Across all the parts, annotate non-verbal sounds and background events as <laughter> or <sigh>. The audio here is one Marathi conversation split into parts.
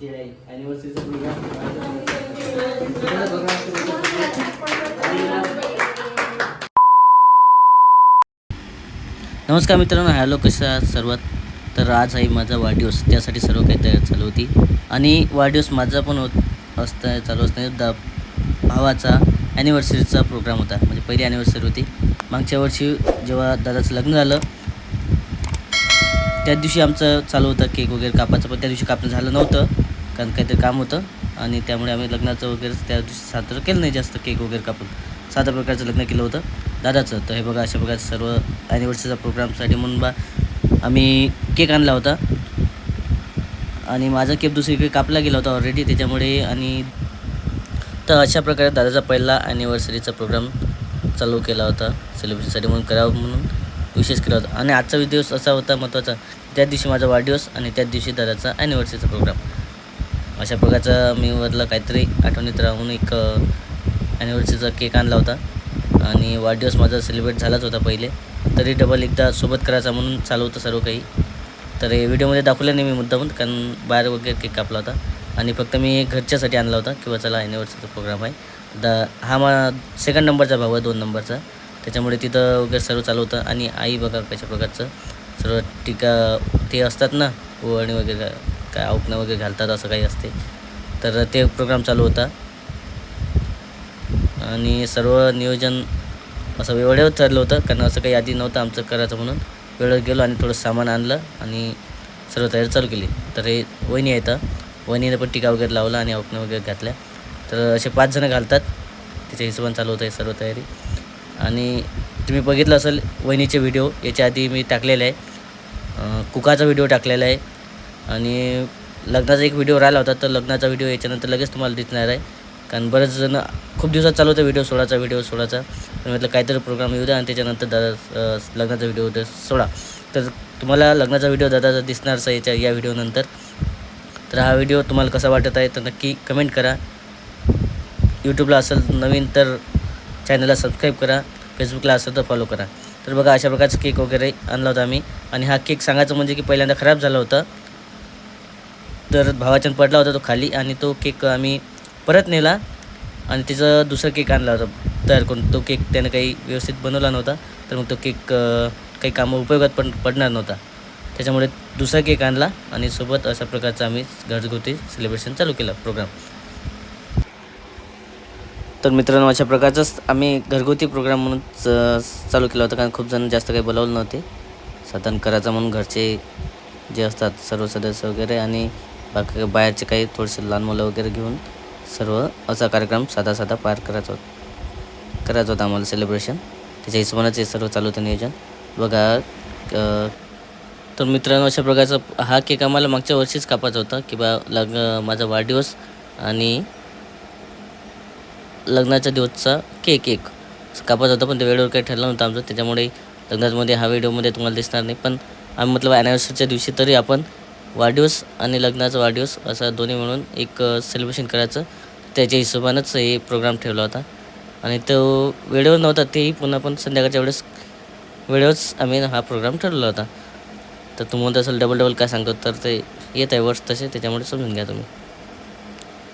जे आहे प्रोग्राम नमस्कार मित्रांनो हॅलो कशा सर्वात तर आज आहे माझा वाढदिवस. त्यासाठी सर्व काही तयार चालू होती. आणि वाढदिवस माझा पण होत असता चालू असताना दा भावाचा ॲनिव्हर्सरीचा प्रोग्राम होता. म्हणजे पहिली ॲनिव्हर्सरी होती. मागच्या वर्षी जेव्हा दादाचं लग्न झालं त्या दिवशी आमचं चालू होतं केक वगैरे कापायचं. पण त्या दिवशी कापणं झालं नव्हतं. कारण काहीतरी काम होतं आणि त्यामुळे आम्ही लग्नाचं वगैरे त्या दिवशी साजरं केलं नाही जास्त केक वगैरे कापून. साध्या प्रकारचं लग्न केलं होतं. दादाचं. तर हे बघा अशा प्रकारचं सर्व ॲनिव्हर्सरीचा प्रोग्रामसाठी म्हणून बा आम्ही केक आणला होता. आणि माझा केक दुसरीकडे कापला गेला होता ऑलरेडी त्याच्यामुळे आणि तर अशा प्रकारे दादाचा पहिला ॲनिव्हर्सरीचा प्रोग्राम चालू केला होता. सेलिब्रेशनसाठी म्हणून करावं म्हणून विशेष केला होता. आणि आजचा दिवस असा होता महत्त्वाचा. त्या दिवशी माझा वाढदिवस आणि त्याच दिवशी दादाचा ॲनिव्हर्सरीचा प्रोग्राम अशा प्रकारचा मी वरला काहीतरी आठवणीत राहून एक ॲनिव्हर्सरीचा केक आणला होता. आणि वाढदिवस माझा सेलिब्रेट झालाच होता पहिले. तरी डबल एकदा सोबत करायचा म्हणून चालू होतं सर्व काही. तर हे व्हिडिओमध्ये दाखवलं नाही मी मुद्दामून कारण बाहेर वगैरे केक कापला होता. आणि फक्त मी घरच्यासाठी आणला होता किंवा चला ॲनिव्हर्सरीचा प्रोग्राम आहे. दा हा मा सेकंड नंबरचा भाऊ आहे दोन नंबरचा त्याच्यामुळे तिथं वगैरे सर्व चालू होतं. आणि आई बघा कशा प्रकारचं. सर्व टीका ते असतात ना ओवाळणी वगैरे. काय औकणं वगैरे घालतात असं काही असते. तर ते प्रोग्राम चालू होता. आणि सर्व नियोजन असं वेळेवर ठरलं होतं कारण असं काही आधी नव्हतं आमचं करायचं म्हणून. वेळेवर गेलो आणि थोडं सामान आणलं आणि सर्व तयारी चालू केली. तर हे वहिनी येतं वहिनीनं पण टिका वगैरे लावला आणि औकणं वगैरे घातल्या. तर असे पाच जणं घालतात. त्याच्या हिशोबाने चालू होतं हे सर्व तयारी. आणि तुम्ही बघितलं असेल वहिनीचे व्हिडिओ याच्या आधी मी टाकलेले आहे. कुकाचा व्हिडिओ टाकलेला आहे. आणि लग्नाचा एक व्हिडिओ राहिला होता तर लग्नाचा व्हिडिओ याच्यानंतर लगेच तुम्हाला दिसणार आहे. कारण बरेच जण खूप दिवसात चालू होतं व्हिडिओ सोळाचा व्हिडिओ सोळाचा. म्हटलं काहीतरी प्रोग्राम येऊ द्या आणि त्याच्यानंतर दादा लग्नाचा व्हिडिओ होता सोळा. तर तुम्हाला लग्नाचा व्हिडिओ दादाचा दिसणारच आहे याच्या या व्हिडिओनंतर तर हा व्हिडिओ तुम्हाला कसा वाटत आहे तर नक्की कमेंट करा. यूट्यूबला असेल नवीन तर चॅनलला सबस्क्राईब करा. फेसबुकला असेल तर फॉलो करा. तर बघा अशा प्रकारचा केक वगैरे आणला होता आम्ही. आणि हा केक सांगायचं म्हणजे की पहिल्यांदा खराब झाला होता. तर भावाच्यान पडला होता तो खाली आणि तो केक आम्ही परत नेला आणि त्याचं दुसरा केक आणला होता तयार करून. तो केक त्यानं काही व्यवस्थित बनवला नव्हता तर मग तो केक काही कामं उपयोगात पण पडणार नव्हता. त्याच्यामुळे दुसरा केक आणला आणि सोबत अशा प्रकारचं आम्ही घरगुती सेलिब्रेशन चालू केलं प्रोग्राम तर मित्रांनो अशा प्रकारचाच आम्ही घरगुती प्रोग्राम म्हणून चालू केला होता कारण खूप जण जास्त काही बोलावलं नव्हते. साधारण करायचा म्हणून घरचे जे असतात सर्व सदस्य वगैरे आणि बाकी बाहेरचे काही थोडेसे लहान मुलं वगैरे घेऊन सर्व असा कार्यक्रम साधा साधा पार करायचा. होता करायचं होतं आम्हाला सेलिब्रेशन त्याच्या हिशोबानंच हे सर्व चालू होतं नियोजन. बघा तर मित्रांनो अशा प्रकारचा हा केक आम्हाला मागच्या वर्षीच कापायचा होता की बा लग्न माझा वाढदिवस आणि लग्नाच्या दिवसचा केक एक कापायचा होता पण ते वेळेवर काही ठरलं नव्हतं आमचं. त्याच्यामुळे लग्नामध्ये हा व्हिडिओमध्ये तुम्हाला दिसणार नाही. पण आम्ही मतलब ॲनिव्हर्सरीच्या दिवशी तरी आपण वाढदिवस आणि लग्नाचा वाढदिवस असा दोन्ही म्हणून एक सेलिब्रेशन करायचं. त्याच्या हिशोबानंच हे प्रोग्राम ठेवला होता. आणि तो वेळेवर नव्हता तेही पुन्हा पण संध्याकाळच्या वेळेस वेळेवरच आम्ही हा प्रोग्राम ठरवला होता. तर तुम्हाला असेल डबल डबल काय सांगतो तर ते येत आहे वर्ष तसे त्याच्यामुळे समजून घ्या तुम्ही.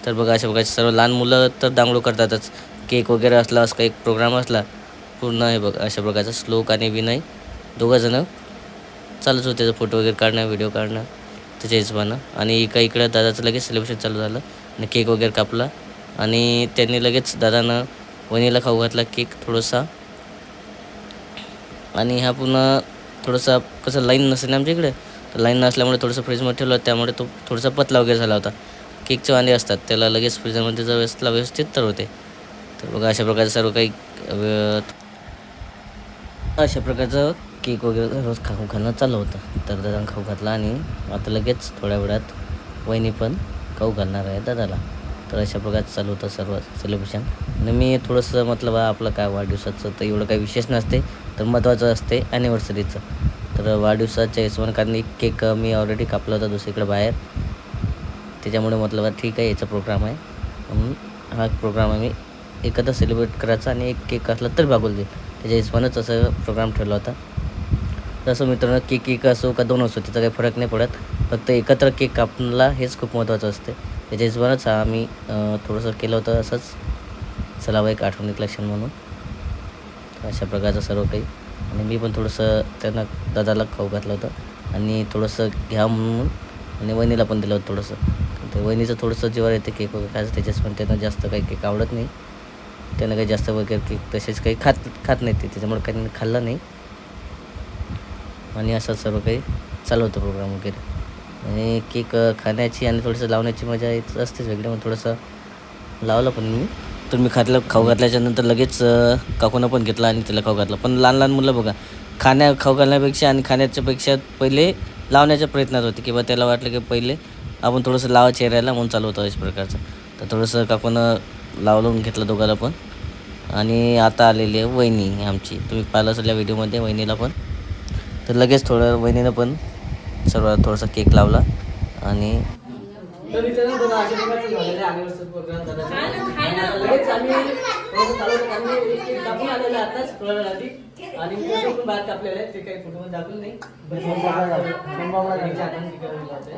तर बघा अशा प्रकारचे सर्व लहान मुलं तर दांगडू करतातच. केक वगैरे असला असं काही प्रोग्राम असला पूर्ण हे बघा अशा प्रकारचा श्लोक आणि विनय. दोघंजणं चालूच होते त्याचा फोटो वगैरे काढणं व्हिडिओ काढणं. त्याच्या हिशोबानं. आणि एका इकडं दादाचं लगेच सेलिब्रेशन चालू झालं. आणि केक वगैरे कापला. आणि त्यांनी लगेच दादानं वनीला खाऊ घातला केक थोडासा. आणि हा पुन्हा थोडासा कसं लाईन नसेल ना आमच्या इकडे? तर लाईन नसल्यामुळे थोडंसं फ्रीजमध्ये ठेवलं. त्यामुळे तो थोडासा पतला वगैरे झाला होता. केकचे वांदे असतात. त्याला लगेच फ्रीजरमध्ये जर व्यवस्था व्यवस्थित तर होते. तर बघा अशा प्रकारचं सर्व काही अशा प्रकारचं केक वगैरे रोज खाऊ खाणं चालू होतं. तर दादा खाऊ घातला आणि आता लगेच थोड्या वेळात वहिनी पण खाऊ घालणार आहे दादाला. तर अशा प्रकारचं चालू होतं सर्व सेलिब्रेशन आणि मी थोडंसं मतलब बा आपलं काय वाढदिवसाचं तर एवढं काही विशेष नसते तर महत्त्वाचं असते ॲनिव्हर्सरीचं तर वाढदिवसाच्या हिशोबाने कारण एक केक मी ऑलरेडी कापला होता दुसरीकडे बाहेर. त्याच्यामुळे मतलब बा ठीक आहे याचा प्रोग्राम आहे. म्हणून हा प्रोग्राम आम्ही एकत्र सेलिब्रेट करायचा आणि एक केक असला तर भागवलं देईल त्याच्या हिशोबानंच असं प्रोग्राम ठेवला होता. जसं मित्रांनो केक एक असो का दोन असो त्याचा काही फरक नाही पडत. फक्त एकत्र केक कापणला हेच खूप महत्त्वाचं असते. त्याच्या हिशोबानंच आम्ही थोडंसं केलं होतं असंच. चला एक आठवणी लक्षण म्हणून. अशा प्रकारचं सर्व काही. आणि मी पण थोडंसं त्यांना दादाला खाऊ घातलं होतं. आणि थोडंसं घ्या म्हणून आणि वहिनीला पण दिलं होतं थोडंसं. ते वहिनीचं थोडंसं जेव्हा येते केक वगैरे खायचं. त्याच्याच पण त्यांना जास्त काही केक आवडत नाही. त्यांना काही जास्त वगैरे केक तसेच काही खात खात नाही ते. त्याच्यामुळे काही खाल्लं नाही. आणि असं सर्व काही चालवतो प्रोग्राम वगैरे. आणि केक खाण्याची आणि थोडंसं लावण्याची मजा येत असतेच वेगळी. मग थोडंसं लावलं पण मी. तर मी खातलं खाऊ घातल्याच्या नंतर लगेच काकूनं पण घेतला आणि त्याला खाऊ घातला. पण लहान लहान मुलं बघा खाण्या खाऊ घालण्यापेक्षा आणि खाण्याच्या पेक्षा पहिले लावण्याच्या प्रयत्नात होते. किंवा त्याला वाटलं की पहिले आपण थोडंसं लावा चेहऱ्याला म्हणून चालवतो अशा प्रकारचं. तर थोडंसं काकूनं लावलं घेतलं दोघाला पण. आणि आता आलेली आहे वहिनी आमची. तुम्ही पाहिलं असेल या व्हिडिओमध्ये वहिनीला पण. तर लगेच थोडं वहिनीनं पण सर्व थोडासा केक लावला आणि तर मित्रांनो बघा अशा प्रकारचं झालेलं आहे anniversary program दादाचा. आणि आता लगेच आम्ही थोडंसं चालू होतं कारण मी एक केक कापून आलेला आहे आताच थोड्या वेळ आधी आणि मी थोडंसं पण बाहेर कापलेलं आहे ते काही फोटोमध्ये दाखवलं नाही पण थोडंसं आज वहिनीच्या हाताने केक करून लावतोय.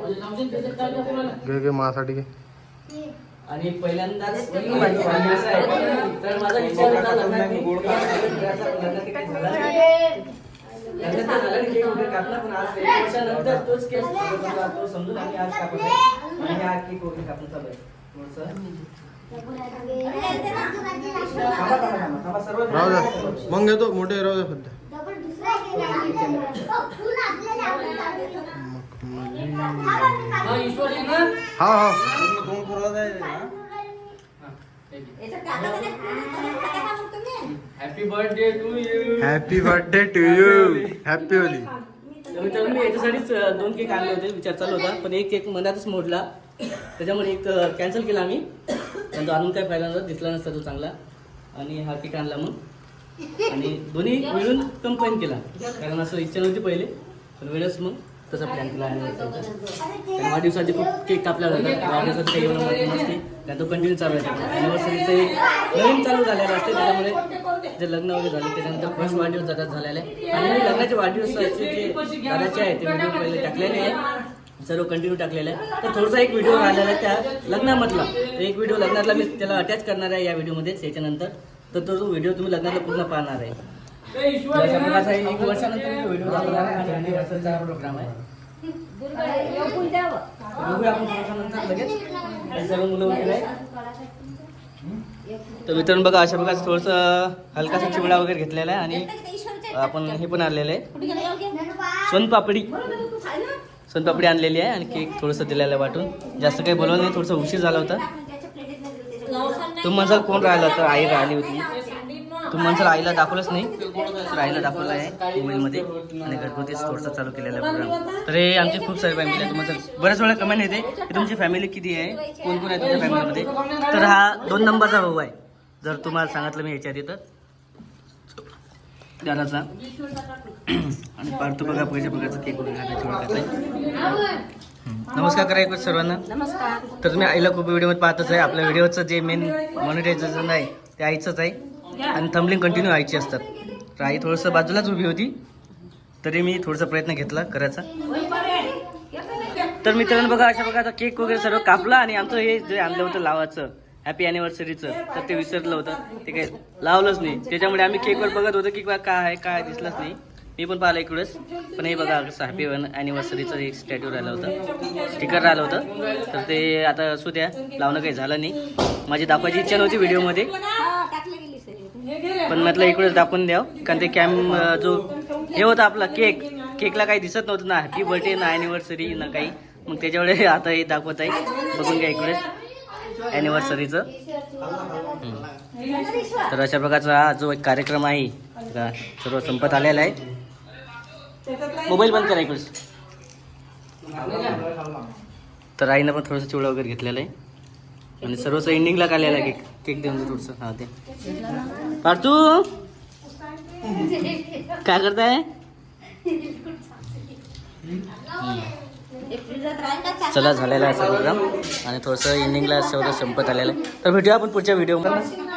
घे घे माझ्यासाठी घे आणि पहिल्यांदाच वहिनी माझी वाढली असं आहे. तर माझा विचार होता लग्नात मी लग्नात झाला. केक वगैरे कापला, पण आज एक वर्षानंतर तोच केक तो समजून आम्ही आज कापत आहे. आणि हा केक वगैरे कापून चालू आहे. राहू द्या. मग घेतो मोठे राहू द्या सध्या हा हा happy birthday to you happy birthday to you happy Holi तर मी याच्यासाठीच दोन केक आणले होते. विचार चालू होता. पण एक केक मनातच मोडला. त्याच्यामुळे एक कॅन्सल केला आम्ही. पण तो आणून काय फायदा नव्हता दिसला नसता तो चांगला. आणि हा केक आणला मग. आणि दोन्ही मिळून कंपाईन केला. कारण असं इच्छा नव्हती पहिले. पण वेळच मग. तसा प्लॅन केला आणि वाढदिवसाचे खूप केक कापल्या जातात वाढदिवसाचं काही एवढं महत्त्व नसते. कारण तो कंटिन्यू चालू आहे. अॅनिव्हर्सरीचं एक नवीन चालू झालेलं असते. त्याच्यामुळे जे लग्न वगैरे झालं त्याच्यानंतर फर्स्ट वाढदिवस जातात झालेला आहे. आणि लग्नाचे वाढदिवसाचे जे दादाचे आहे ते व्हिडिओ पहिले टाकलेले आहे सर्व कंटिन्यू टाकलेलं आहे तर थोडासा एक व्हिडिओ राहिलेला आहे त्या लग्नामधला. तर एक व्हिडिओ लग्नातला मी त्याला अटॅच करणार आहे या व्हिडिओमध्येच याच्यानंतर तर तो व्हिडिओ तुम्ही लग्नातला पूर्ण पाहणार आहे. एक वर्षानंतर मी व्हिडिओ दाखवणार आहे आणि anniversary प्रोग्राम आहे. तर बघूया आपण थोड्याशानंतर लगेच. सर्व मुलं वगैरे आहे तर मित्रांनो बघा अशा प्रकारचं थोडंसं हलकासा चिवडा वगैरे घेतलेला आहे आणि आपण हे पण आणलेलं आहे. सोनपापडी सोनपापडी आणलेली आहे आणि केक थोडंसं दिलेलं आहे वाटून. जास्त काही बोलवलं नाही थोडंसं उशीर झाला होता. म्हणसाल कोण राहिला तर आई राहिली होती. तुम्ही म्हणसाल आईला दाखवलंच नाही. तर आईला दाखवलं आहे मोबाईलमध्ये आणि घरगुतीच थोडंसं चालू केलेलं आहे प्रोग्राम तर हे आमची खूप सारी फॅमिली आहे तुम्हाला बऱ्याच वेळा कमेंट येते की तुमची फॅमिली किती आहे? कोण कोण आहे तुमच्या फॅमिलीमध्ये तर हा दोन नंबरचा भाऊ आहे. जर तुम्हाला सांगितलं मी याच्या आधी तर दादाचा. आणि पार्थू बघा पैसे बघायचं केक वगैरे आहे नमस्कार करा एक सर्वांना. नमस्कार. तर तुम्ही आईला खूप व्हिडिओमध्ये पाहतच आहे. आपल्या व्हिडिओचं जे मेन मॉनिटायझेशन आहे ते आईचंच आहे. आणि थंबलिंग कंटिन्यू आईची असतात. तर आई थोडंसं बाजूलाच उभी होती. तरी मी थोडासा प्रयत्न घेतला करायचा. तर मित्रांनो बघा अशा प्रकारचा केक वगैरे सर्व कापला आणि आमचं हे जे आणलं होतं लावाचं हॅपी अॅनिव्हर्सरीचं तर ते विसरलं होतं. ते काही लावलंच नाही. त्याच्यामुळे आम्ही केकवर बघत होतो की बा काय आहे काय दिसलंच नाही. मी पण पाहिलं इकडंच. पण हे बघा कसं हॅपी अॅनिव्हर्सरीचं एक स्टॅच्यू राहिलं होतं. स्टिकर राहिलं होतं. तर ते आता असू द्या लावणं काही झालं नाही. माझी दाखवायची इच्छा नव्हती व्हिडिओमध्ये पण म्हटलं इकडेच दाखवून द्याव कारण ते कॅम जो हे होता आपला केक केकला काही दिसत नव्हतं ना हॅपी बर्थडे ना अॅनिव्हर्सरी ना काही. मग त्याच्यामुळे <laughs> आता हे दाखवत आहे. बघून घ्या इकडेच अॅनिव्हर्सरीचं तर अशा प्रकारचा हा जो एक कार्यक्रम आहे सर्व संपत आलेला आहे. मोबाईल बंद करा इकडेच. तर आईनं पण थोडंसं चिवडा वगैरे घेतलेला आहे. आणि सर्वच एंडिंगला आलेला आहे केक केक देऊन दे थोडस. हा ते पार्थू काय करताय? चला झालेला आहे प्रोग्राम आणि थोडंसं एंडिंगला सर्व संपत आलेलं आहे. तर भेटूया आपण पुढच्या व्हिडिओमध्ये